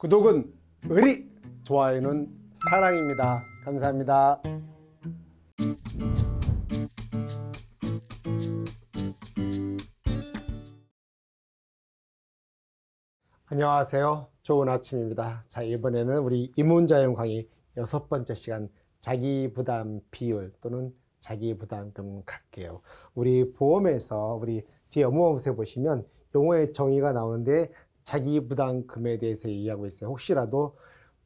구독은 의리, 좋아요는 사랑입니다. 감사합니다. 안녕하세요. 좋은 아침입니다. 자, 이번에는 우리 이문자용 강의 여섯 번째 시간 자기 부담 비율 또는 자기 부담금 갈게요. 우리 보험에서 우리 제 업무법에 보시면 용어의 정의가 나오는데 자기 부담금에 대해서 얘기하고 있어요. 혹시라도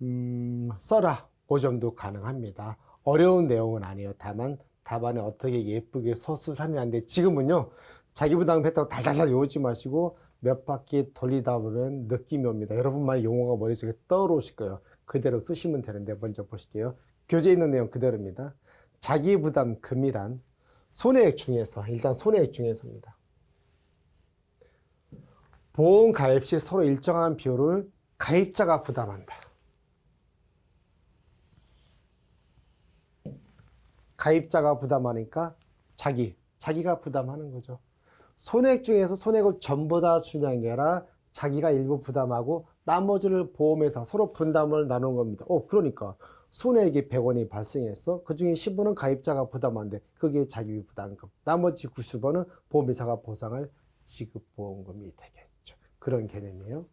음, 써라. 그 정도 가능합니다. 어려운 내용은 아니에요. 다만 답안에 어떻게 예쁘게 서술하냐인데 지금은요. 자기 부담금 했다고 달달달 외우지 마시고 몇 바퀴 돌리다 보면 느낌이 옵니다. 여러분만의 용어가 머릿속에 떠오르실 거예요. 그대로 쓰시면 되는데 먼저 보실게요. 교재에 있는 내용 그대로입니다. 자기 부담 금이란 손해액 중에서 일단 손해액 중에서입니다. 보험 가입 시 서로 일정한 비율을 가입자가 부담한다. 가입자가 부담하니까 자기, 자기가 부담하는 거죠. 손해액 중에서 손해액을 전부 다 주는 게 아니라 자기가 일부 부담하고 나머지를 보험회사 서로 분담을 나누는 겁니다. 어, 그러니까 손해액이 100원이 발생했어. 그 중에 10원은 가입자가 부담한데 그게 자기 부담금. 나머지 90원은 보험회사가 보상할 지급보험금이 되겠죠. 그런 개념이에요.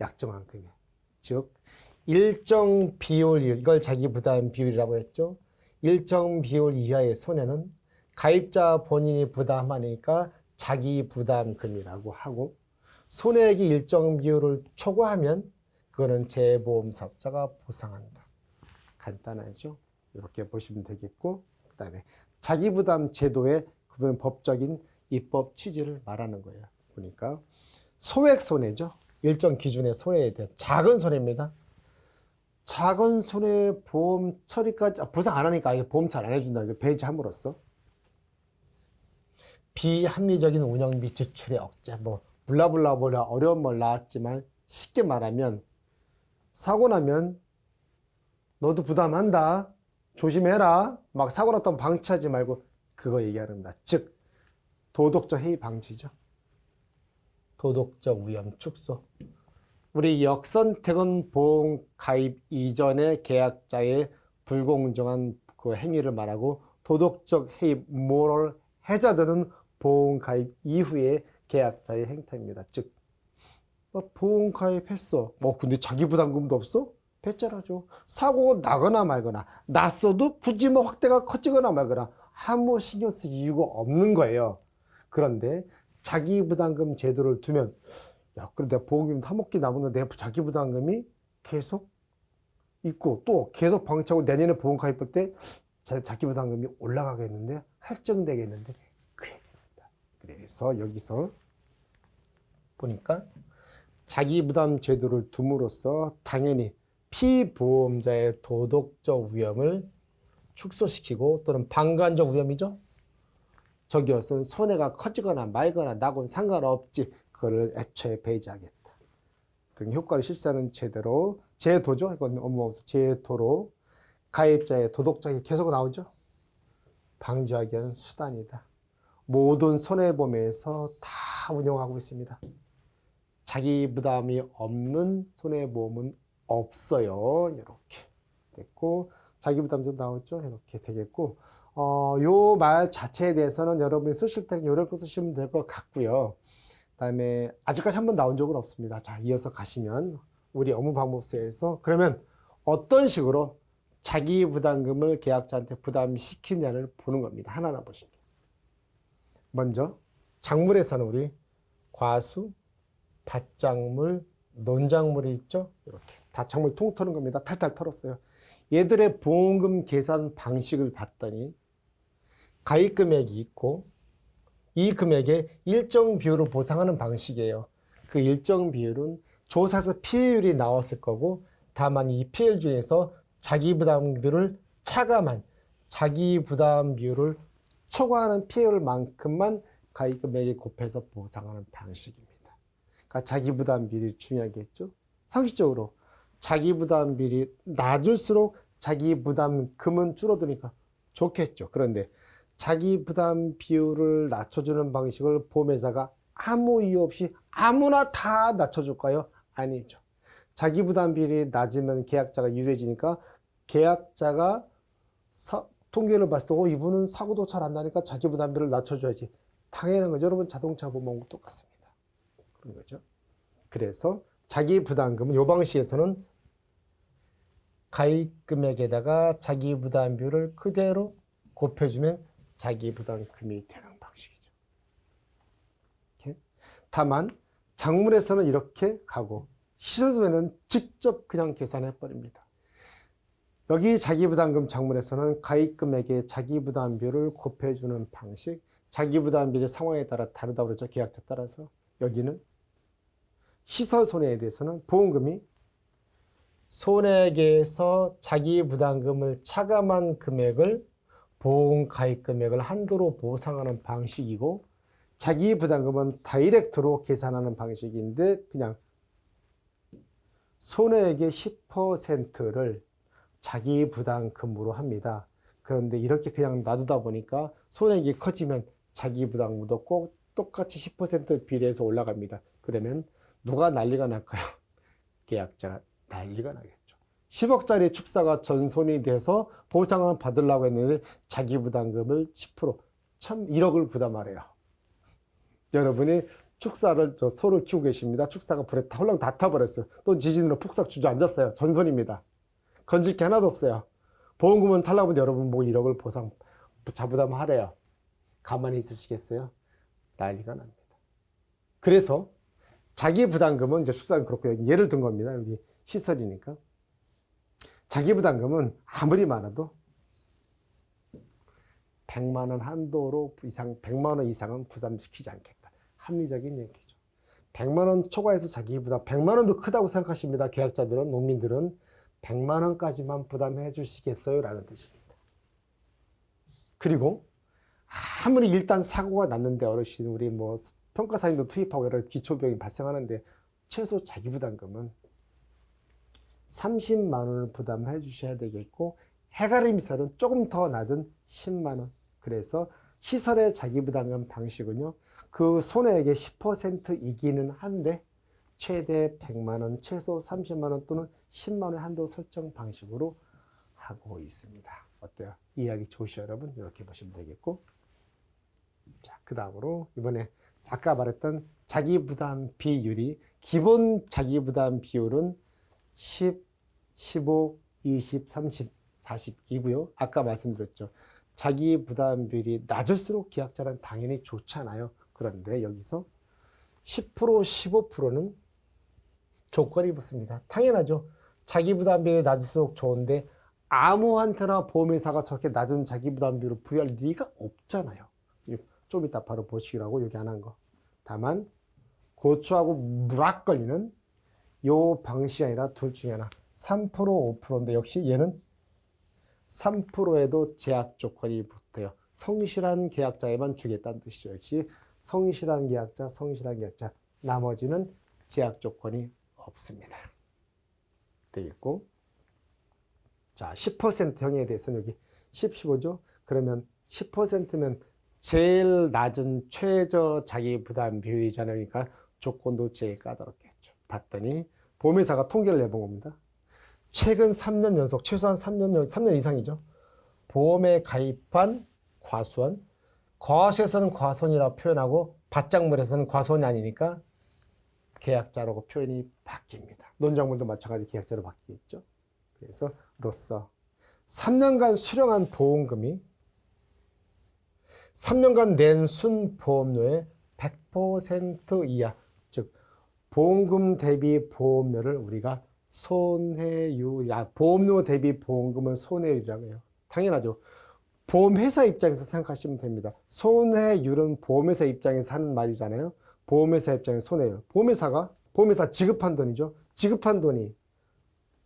약정한 금액. 즉 일정 비율, 이걸 자기 부담 비율이라고 했죠. 일정 비율 이하의 손해는 가입자 본인이 부담하니까 자기 부담금이라고 하고 손해액이 일정 비율을 초과하면 그거는 재보험사업자가 보상한다. 간단하죠? 이렇게 보시면 되겠고 그 다음에 자기 부담 제도의 그분 법적인 입법 취지를 말하는 거예요. 보니까 소액 손해죠. 일정 기준의 손해에 대한 작은 손해입니다. 작은 손해 보험 처리까지 아, 보상 안 하니까 이게 보험 잘 안 해준다. 이거 배제함으로써 비합리적인 운영비 지출의 억제 뭐 블라블라 블라 어려운 말 나왔지만 쉽게 말하면 사고 나면 너도 부담한다. 조심해라. 막 사고 났던 방치하지 말고 그거 얘기하는 겁니다. 즉 도덕적 해이 방지죠. 도덕적 위험 축소. 우리 역선택은 보험 가입 이전의 계약자의 불공정한 그 행위를 말하고 도덕적 해이 moral 해자들은 보험 가입 이후의 계약자의 행태입니다. 즉 어, 보험 가입했어. 뭐 근데 자기 부담금도 없어? 배째라죠. 사고가 나거나 말거나 났어도 굳이 뭐 확대가 커지거나 말거나 아무 신경 쓸 이유가 없는 거예요. 그런데 자기 부담금 제도를 두면 야, 그래 내가 보험금 타먹기 남았는데 내 자기 부담금이 계속 있고 또 계속 방치하고 내년에 보험 가입할 때 자- 자기 부담금이 올라가겠는데 할증되겠는데 그 얘기입니다. 그래서 여기서 보니까 자기 부담 제도를 둠으로써 당연히 피보험자의 도덕적 위험을 축소시키고 또는 방관적 위험이죠. 저기였은 손해가 커지거나 말거나 나고는 상관없지. 그거를 애초에 배제하겠다. 등 효과를 실시하는 제대로 제도죠. 이건 업무에서 제도로 가입자의 도덕적이 계속 나오죠. 방지하기 위한 수단이다. 모든 손해보험에서 다 운영하고 있습니다. 자기 부담이 없는 손해보험은 없어요. 이렇게 됐고 자기 부담도 나오죠. 이렇게 되겠고 어, 요 말 자체에 대해서는 여러분이 쓰실 때 이렇게 쓰시면 될 것 같고요. 그다음에 아직까지 한 번 나온 적은 없습니다. 자, 이어서 가시면 우리 업무 방법서에서 그러면 어떤 식으로 자기 부담금을 계약자한테 부담시키냐를 보는 겁니다. 하나하나 보십니다. 먼저 작물에서는 우리 과수, 밭작물, 논작물이 있죠. 이렇게 다 작물 통 터는 겁니다. 탈탈 털었어요. 얘들의 보험금 계산 방식을 봤더니 가입 금액이 있고 이 금액에 일정 비율을 보상하는 방식이에요. 그 일정 비율은 조사에서 피해율이 나왔을 거고 다만 이 피해율 중에서 자기 부담 비율을 차감한 자기 부담 비율을 초과하는 피해율만큼만 가입 금액에 곱해서 보상하는 방식입니다. 그러니까 자기 부담 비율이 중요하겠죠. 상식적으로 자기 부담 비율이 낮을수록 자기 부담금은 줄어드니까 좋겠죠. 그런데 자기 부담 비율을 낮춰주는 방식을 보험회사가 아무 이유 없이 아무나 다 낮춰줄까요? 아니죠. 자기 부담 비율이 낮으면 계약자가 유리해지니까 계약자가 사- 통계를 봤을 때 어, 이분은 사고도 잘 안 나니까 자기 부담 비율을 낮춰줘야지. 당연한 거죠. 여러분 자동차 보면 똑같습니다. 그런 거죠. 그래서 자기 부담금은 요 방식에서는 가입 금액에다가 자기 부담 비율을 그대로 곱해주면 자기 부담금이 되는 방식이죠. 이렇게. 다만 작물에서는 이렇게 가고 시설소에는 직접 그냥 계산해 버립니다. 여기 자기부담금 작물에서는 가입금액에 자기부담비를 곱해주는 방식, 자기부담비의 상황에 따라 다르다고 그러죠. 계약자 따라서. 여기는 시설 손해에 대해서는 보험금이 손해계에서 자기 부담금을 차감한 금액을 보험 가입 금액을 한도로 보상하는 방식이고 자기 부담금은 다이렉트로 계산하는 방식인데 그냥 손해액의 10%를 자기 부담금으로 합니다. 그런데 이렇게 그냥 놔두다 보니까 손해액이 커지면 자기 부담금도 꼭 똑같이 10% 비례해서 올라갑니다. 그러면 누가 난리가 날까요? 계약자가 난리가 나겠죠. 10억짜리 축사가 전손이 돼서 보상을 받으려고 했는데 자기 부담금을 10%참 1억을 부담하래요. 여러분이 축사를 저 소를 키우고 계십니다. 축사가 불에 다 홀랑 다 타버렸어요. 또 지진으로 폭삭 주저앉았어요. 전손입니다. 건질 게 하나도 없어요. 보험금은 탈락하면 여러분 뭐 1억을 보상 자부담 하래요. 가만히 있으시겠어요? 난리가 납니다. 그래서 자기 부담금은 이제 축사는 그렇고 여기 예를 든 겁니다. 여기 시설이니까. 자기 부담금은 아무리 많아도 100만 원 한도로 이상 100만 원 이상은 부담시키지 않겠다. 합리적인 얘기죠. 100만 원 초과해서 자기 부담 100만 원도 크다고 생각하십니다. 계약자들은 농민들은 100만 원까지만 부담해 주시겠어요? 라는 뜻입니다. 그리고 아무리 일단 사고가 났는데 어르신 우리 뭐 평가사님도 투입하고 여러 기초병이 발생하는데 최소 자기 부담금은 30만 원을 부담해 주셔야 되겠고 해가림 시설은 조금 더 낮은 10만 원. 그래서 시설의 자기 부담금 방식은요. 그 손해액의 10%이기는 한데 최대 100만 원, 최소 30만 원 또는 10만 원 한도 설정 방식으로 하고 있습니다. 어때요? 이야기 좋으시죠, 여러분? 이렇게 보시면 되겠고. 자, 그 다음으로 이번에 아까 말했던 자기 부담 비율이 기본 자기 부담 비율은 10, 15, 20, 30, 40이고요. 아까 말씀드렸죠. 자기 부담 비율이 낮을수록 계약자는 당연히 좋잖아요. 그런데 여기서 10%, 15%는 조건이 붙습니다. 당연하죠. 자기 부담 비율이 낮을수록 좋은데 아무한테나 보험회사가 저렇게 낮은 자기 부담 비율을 부여할 리가 없잖아요. 좀 이따 바로 보시라고 여기 안 한 거. 다만 고추하고 무락걸리는 요 방식이 아니라 둘 중에 하나 3% 5%인데 역시 얘는 3%에도 제약 조건이 붙어요. 성실한 계약자에만 주겠다는 뜻이죠. 역시 성실한 계약자, 성실한 계약자. 나머지는 제약 조건이 없습니다. 되겠고. 자, 10% 형에 대해서는 여기 10, 15죠. 그러면 10%면 제일 낮은 최저 자기 부담 비율이잖아요. 그러니까 조건도 제일 까다롭겠죠. 봤더니 보험회사가 통계를 내본 겁니다. 최근 3년 연속, 최소한 3년, 연- 3년 이상이죠. 보험에 가입한 과수원, 과수에서는 과손이라고 표현하고 밭작물에서는 과손이 아니니까 계약자라고 표현이 바뀝니다. 논작물도 마찬가지 계약자로 바뀌겠죠. 그래서 로서 3년간 수령한 보험금이 3년간 낸 순보험료의 100% 이하, 즉 보험금 대비 보험료를 우리가 손해율, 아, 보험료 대비 보험금을 손해율이라고 해요. 당연하죠. 보험회사 입장에서 생각하시면 됩니다. 손해율은 보험회사 입장에서 하는 말이잖아요. 보험회사 입장에서 손해율. 보험회사가, 보험회사 지급한 돈이죠. 지급한 돈이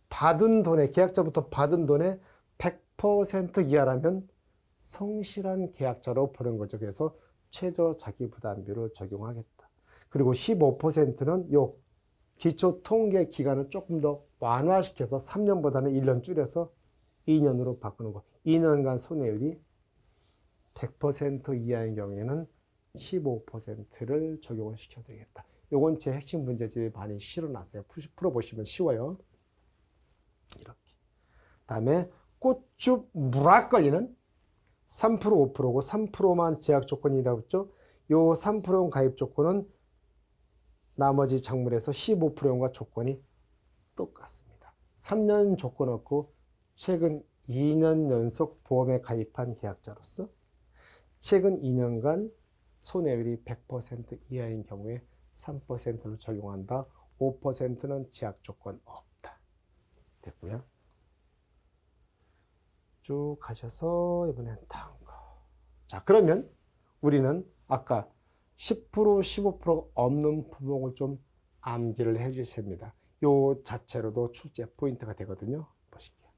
받은 돈에, 계약자부터 받은 돈의 100% 이하라면 성실한 계약자로 보는 거죠. 그래서 최저 자기 부담비를 적용하겠다. 그리고 15%는 요 기초 통계 기간을 조금 더 완화시켜서 3년보다는 1년 줄여서 2년으로 바꾸는 거. 2년간 손해율이 100% 이하인 경우에는 15%를 적용을 시켜야 되겠다. 요건 제 핵심 문제집에 많이 실어놨어요. 푸- 풀어보시면 쉬워요. 이렇게. 다음에 꽃주 무락걸리는 3% 5%고 3%만 제약 조건이라고 했죠. 요3% 가입 조건은 나머지 작물에서 15%과 조건이 똑같습니다. 3년 조건 없고 최근 2년 연속 보험에 가입한 계약자로서 최근 2년간 손해율이 100% 이하인 경우에 3%를 적용한다. 5%는 제약 조건 없다. 됐고요. 쭉 가셔서 이번엔 거. 자, 그러면 우리는 아까 10% 15% 없는 품목을 좀 암기를 해 주십니다. 요 자체로도 출제 포인트가 되거든요. 보실게요.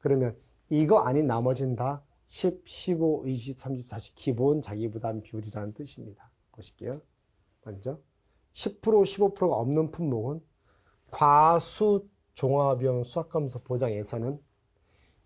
그러면 이거 아닌 나머지는 다 10, 15, 20, 30, 40 기본 자기 부담 비율이라는 뜻입니다. 보실게요. 먼저 10% 15%가 없는 품목은 과수 종합형 수학감소 보장에서는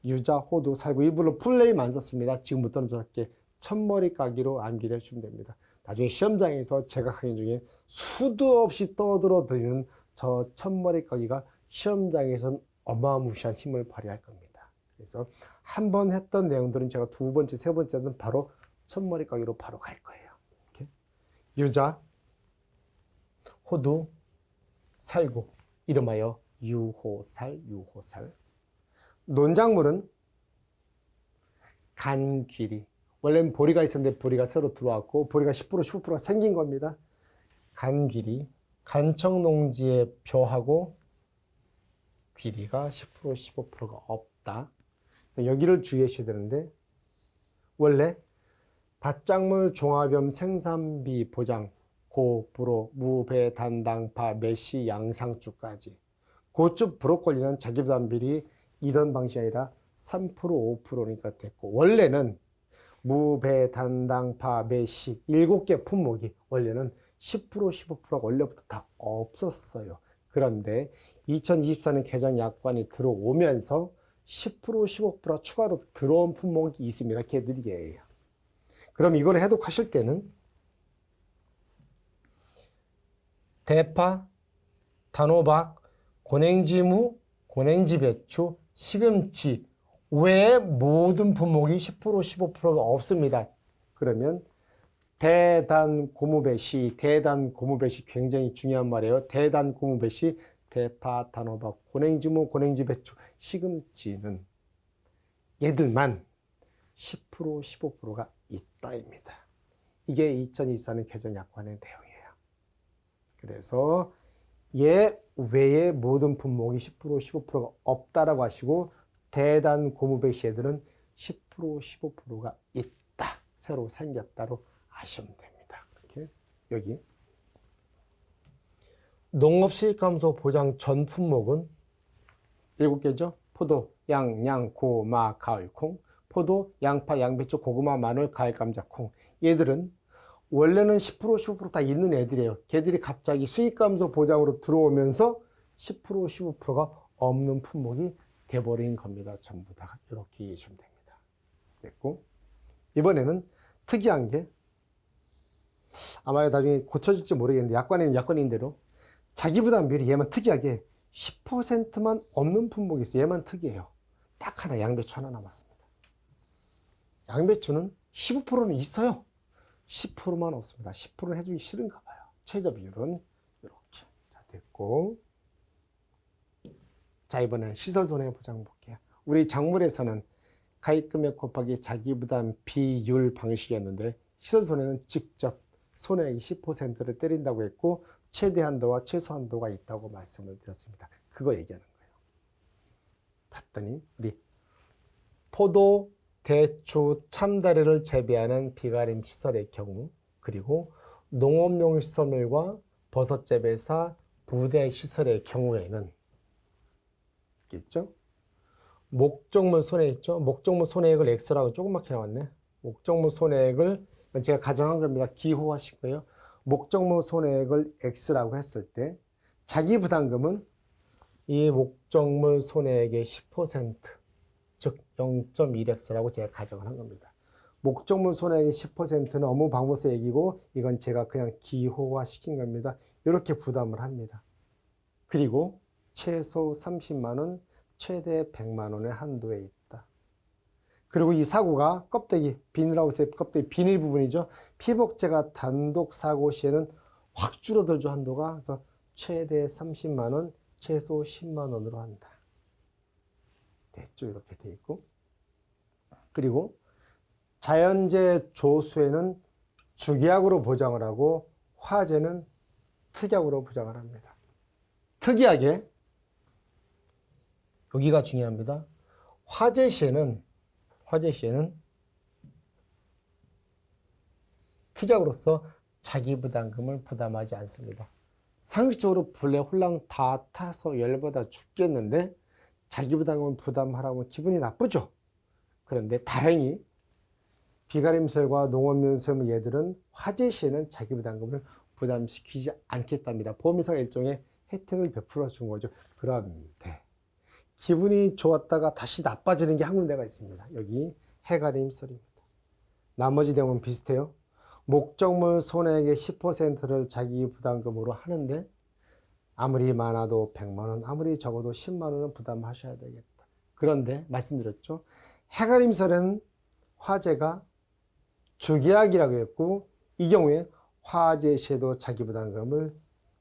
유자, 호두, 살구 일부러 풀네임 안 썼습니다. 지금부터는 저렇게 첫머리 까기로 암기를 해주면 됩니다. 나중에 시험장에서 제가 강의 중에 수도 없이 떠들어 드리는 저 첫머리 까기가 시험장에서는 어마무시한 힘을 발휘할 겁니다. 그래서 한 번 했던 내용들은 제가 두 번째, 세 번째는 바로 첫머리 까기로 바로 갈 거예요. 이렇게. 유자, 호두, 살구, 이름하여 유호살, 유호살. 논작물은 간귀리. 원래는 보리가 있었는데 보리가 새로 들어왔고 보리가 10% 15%가 생긴 겁니다. 간귀리. 간청농지의 벼하고 귀리가 10% 15%가 없다. 여기를 주의하셔야 되는데 원래 밭작물 종합염 생산비 보장 고, 불호, 무, 배, 단 당, 파, 매시, 양상추까지 고추, 브로콜리는 자기부담비리 이 런 방식이 아니라 3% 5%니까 됐고 원래는 무, 배, 단당, 파, 매시 일곱 개 품목이 원래는 10% 15%가 원래부터 다 없었어요. 그런데 2024년 개정 약관이 들어오면서 10% 15% 추가로 들어온 품목이 있습니다. 걔들이에요. 그럼 이걸 해독하실 때는 대파, 단호박, 고냉지무, 고냉지 배추, 시금치 외의 모든 품목이 10% 15%가 없습니다. 그러면 대단 고무배시, 대단 고무배시 굉장히 중요한 말이에요. 대단 고무배시, 대파, 단호박, 고냉지무, 고냉지 배추, 시금치는 얘들만 10% 15%가 있다입니다. 이게 2024년 개정 약관의 내용이에요. 그래서 얘 외의 모든 품목이 10% 15%가 없다라고 하시고 대단 고무배시 애들은 10% 15%가 있다. 새로 생겼다로 아시면 됩니다. 이렇게 여기 농업 수익 감소 보장 전 품목은 일곱 개죠. 포도, 양, 양, 고, 마, 가을, 콩. 포도, 양파, 양배추, 고구마, 마늘, 가을, 감자, 콩. 얘들은 원래는 10% 15%다 있는 애들이에요. 걔들이 갑자기 수익 감소 보장으로 들어오면서 10% 15%가 없는 품목이 돼버린 겁니다. 전부 다 이렇게 이해하시면 됩니다. 됐고 이번에는 특이한 게 아마 나중에 고쳐질지 모르겠는데 약관에는 약관인 대로 자기 부담 비율이 얘만 특이하게 10%만 없는 품목이 있어요. 얘만 특이해요. 딱 하나 양배추 하나 남았습니다. 양배추는 15%는 있어요. 10%만 없습니다. 10%는 해주기 싫은가 봐요. 최저 비율은 이렇게 자, 됐고 자 이번엔 시설 손해 보장 볼게요. 우리 작물에서는 가입 금액 곱하기 자기 부담 비율 방식이었는데 시설 손해는 직접 손해액 10%를 때린다고 했고 최대 한도와 최소 한도가 있다고 말씀을 드렸습니다. 그거 얘기하는 거예요. 봤더니 우리 포도, 대추, 참다리를 재배하는 비가림 시설의 경우 그리고 농업용 시설물과 버섯 재배사 부대 시설의 경우에는 있겠죠? 목적물 손해액 있죠? 목적물 손해액을 X라고 조그맣게 나왔네. 목적물 손해액을 제가 가정한 겁니다. 기호하시고요. 목적물 손해액을 X라고 했을 때 자기 부담금은 이 목적물 손해액의 10%, 즉 0.1X라고 제가 가정을 한 겁니다. 목적물 손해액의 10%는 업무 방법세액이고 이건 제가 그냥 기호화 시킨 겁니다. 이렇게 부담을 합니다. 그리고 최소 30만 원, 최대 100만 원의 한도에 있다. 그리고 이 사고가 껍데기, 비닐하우스의 껍데기, 비닐 부분이죠. 피복제가 단독 사고 시에는 확 줄어들죠, 한도가. 그래서 최대 30만 원, 최소 10만 원으로 한다. 됐죠, 이렇게 돼 있고. 그리고 자연재 조수에는 주기약으로 보장을 하고 화재는 특약으로 보장을 합니다. 특이하게 여기가 중요합니다. 화재 시에는 화재 시에는 특약으로서 자기 부담금을 부담하지 않습니다. 상식적으로 불에 홀랑 다 타서 열받아 죽겠는데 자기 부담금을 부담하라면 기분이 나쁘죠. 그런데 다행히 비가림설과 농업면세무 얘들은 화재 시에는 자기 부담금을 부담시키지 않겠답니다. 보험회사가 일종의 혜택을 베풀어 준 거죠. 그런데 기분이 좋았다가 다시 나빠지는 게 한 군데가 있습니다. 여기 해가림설입니다. 나머지 내용은 비슷해요. 목적물 손해액의 10%를 자기 부담금으로 하는데 아무리 많아도 100만 원, 아무리 적어도 10만 원은 부담하셔야 되겠다. 그런데 말씀드렸죠. 해가림설은 화재가 주계약이라고 했고 이 경우에 화재 시에도 자기 부담금을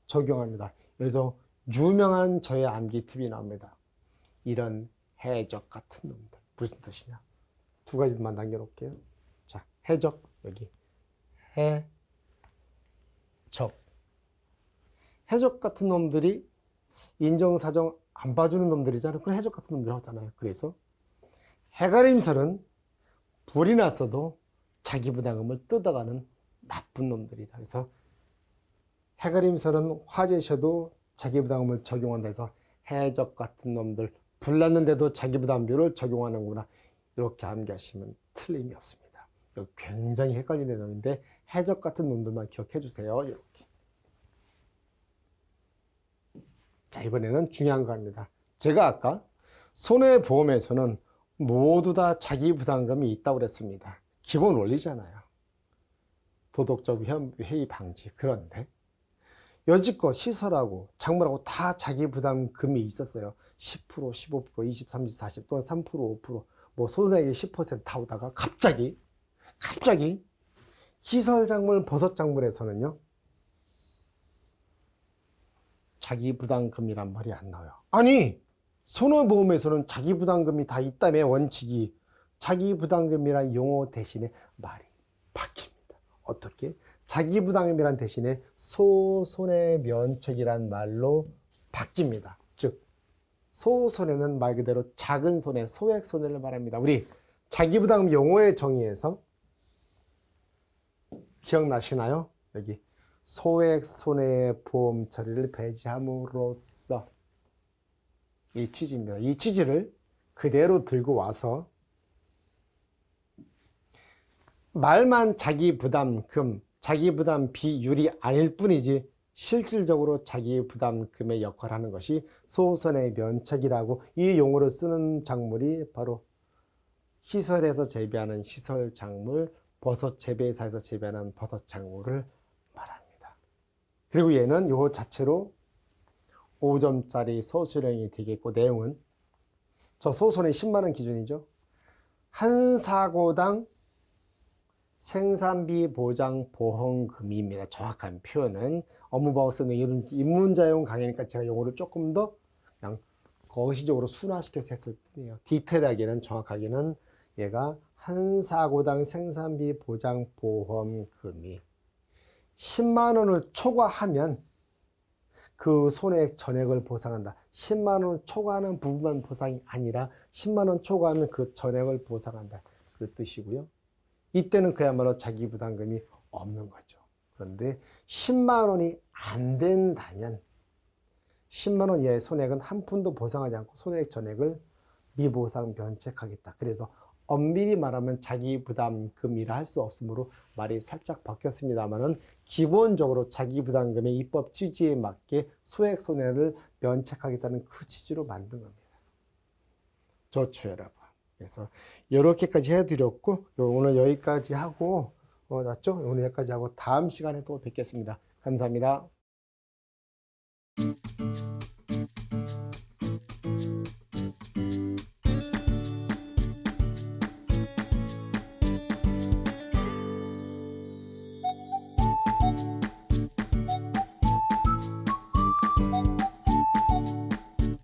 적용합니다. 그래서 유명한 저의 암기 팁이 나옵니다. 이런 해적 같은 놈들 무슨 뜻이냐? 두 가지만 남겨놓을게요. 자, 해적 여기 해적 해적 같은 놈들이 인정사정 안 봐주는 놈들이잖아요. 그런 해적 같은 놈들 하잖아요. 그래서 해가림설은 불이 났어도 자기 부담금을 뜯어가는 나쁜 놈들이다. 그래서 해가림설은 화재셔도 자기 부담금을 적용한다 해서 해적 같은 놈들 불났는데도 자기 부담비를 적용하는구나. 이렇게 암기하시면 틀림이 없습니다. 굉장히 헷갈리는 내용인데 해적 같은 놈들만 기억해 주세요. 이렇게. 자, 이번에는 중요한 겁니다. 제가 아까 손해보험에서는 모두 다 자기 부담금이 있다고 그랬습니다. 기본 원리잖아요. 도덕적 회의 방지. 그런데 여지껏 시설하고 작물하고 다 자기 부담금이 있었어요. 10%, 15%, 20, 30, 40 또는 3%, 5%뭐 손해액이 10%다 오다가 갑자기 갑자기 시설 작물, 버섯 작물에서는요. 자기 부담금이란 말이 안 나와요. 아니, 손해보험에서는 자기 부담금이 다 있다며 원칙이 자기 부담금이란 용어 대신에 말이 바뀝니다. 어떻게? 자기 부담금이란 대신에 소손해 면책이란 말로 바뀝니다. 즉 소손해는 말 그대로 작은 손해, 소액 손해를 말합니다. 우리 자기 부담금 용어의 정의에서 기억나시나요? 여기 소액 손해 보험 처리를 배제함으로써 이 취지입니다. 이 취지를 그대로 들고 와서 말만 자기 부담금, 자기 부담 비율이 아닐 뿐이지 실질적으로 자기 부담금의 역할을 하는 것이 소선의 면책이라고 이 용어를 쓰는 작물이 바로 시설에서 재배하는 시설 작물, 버섯 재배사에서 재배하는 버섯 작물을. 그리고 얘는 요 자체로 5점짜리 소수령이 되겠고 내용은 저 소선의 10만 원 기준이죠. 한 사고당 생산비 보장 보험금입니다. 정확한 표현은 업무보호 쓰는 이런 입문자용 강의니까 제가 용어를 조금 더 그냥 거시적으로 순화시켜서 했을 뿐이에요. 디테일하게는 정확하게는 얘가 한 사고당 생산비 보장 보험금이 10만 원을 초과하면 그 손해액 전액을 보상한다. 10만 원을 초과하는 부분만 보상이 아니라 10만 원 초과하면 그 전액을 보상한다. 그 뜻이고요. 이때는 그야말로 자기 부담금이 없는 거죠. 그런데 10만 원이 안 된다면 10만 원 이하의 손해액은 한 푼도 보상하지 않고 손해액 전액을 미보상 면책하겠다. 그래서 엄밀히 말하면 자기 부담금이라 할 수 없으므로 말이 살짝 바뀌었습니다만은 기본적으로 자기 부담금의 입법 취지에 맞게 소액 손해를 면책하겠다는 그 취지로 만든 겁니다. 좋죠, 여러분. 그래서 이렇게까지 해드렸고 요- 오늘 여기까지 하고 어, 맞죠? 오늘 여기까지 하고 다음 시간에 또 뵙겠습니다. 감사합니다.